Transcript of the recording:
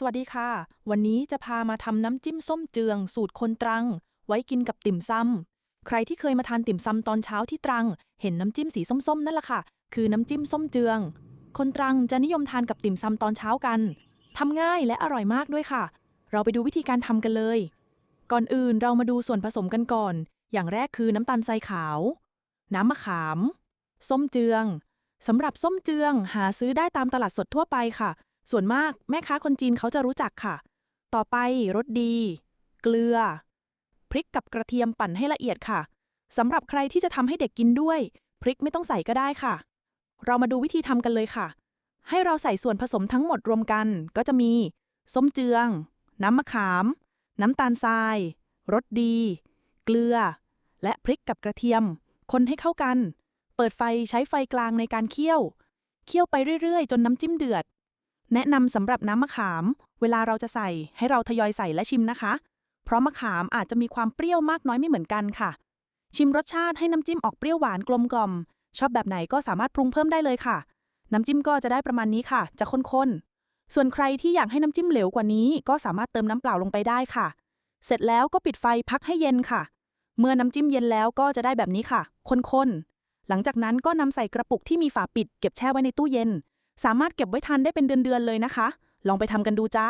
สวัสดีค่ะ วันนี้จะพามาทำน้ำจิ้มส้มเจือง สูตรคนตรัง ไว้กินกับติ่มซำใครที่เคยมาทานติ่มซำตอนเช้าที่ตรัง เห็นน้ำจิ้มสีส้มๆนั่นแหละค่ะ คือน้ำจิ้มส้มเจือง คนตรังจะนิยมทานกับติ่มซำตอนเช้ากันทำง่ายและอร่อยมากด้วยค่ะ เราไปดูวิธีการทำกันเลย ก่อนอื่นเรามาดูส่วนผสมกันก่อน อย่างแรกคือน้ำตาลทรายขาว น้ำมะขาม ส้มเจืองสำหรับส้มเจืองหาซื้อได้ตามตลาดสดทั่วไปค่ะ ส่วนมากแม่ค้าคนจีนเขาจะรู้จักค่ะ ต่อไปรสดี เกลือ พริกกับกระเทียมปั่นให้ละเอียดค่ะสำหรับใครที่จะทำให้เด็กกินด้วย พริกไม่ต้องใส่ก็ได้ค่ะ เรามาดูวิธีทำกันเลยค่ะ ให้เราใส่ส่วนผสมทั้งหมดรวมกัน ก็จะมี ส้มเจือง น้ำมะขาม น้ำตาลทราย รสดี เกลือ และพริกกับกระเทียม คนให้เข้ากัน เปิดไฟใช้ไฟกลางในการเคี่ยว เคี่ยวไปเรื่อยๆ จนน้ำจิ้มเดือด แนะนำสำหรับน้ำมะขาม เวลาเราจะใส่ให้เราทยอยใส่และชิมนะคะ เพราะมะขามอาจจะมีความเปรี้ยวมากน้อยไม่เหมือนกันค่ะ ชิมรสชาติให้น้ำจิ้มออกเปรี้ยวหวานกลมกล่อม ชอบแบบไหนก็สามารถปรุงเพิ่มได้เลยค่ะ น้ำจิ้มก็จะได้ประมาณนี้ค่ะ จะข้นๆ ส่วนใครที่อยากให้น้ำจิ้มเหลวกว่านี้ ก็สามารถเติมน้ำเปล่าลงไปได้ค่ะ เสร็จแล้วก็ปิดไฟพักให้เย็นค่ะ เมื่อน้ำจิ้มเย็นแล้วก็จะได้แบบนี้ค่ะข้นๆหลังจากนั้นก็นำใส่กระปุกที่มีฝาปิดเก็บแช่ไว้ในตู้เย็น สามารถเก็บไว้ทานได้เป็นเดือนๆเลยนะคะ ลองไปทำกันดูจ้า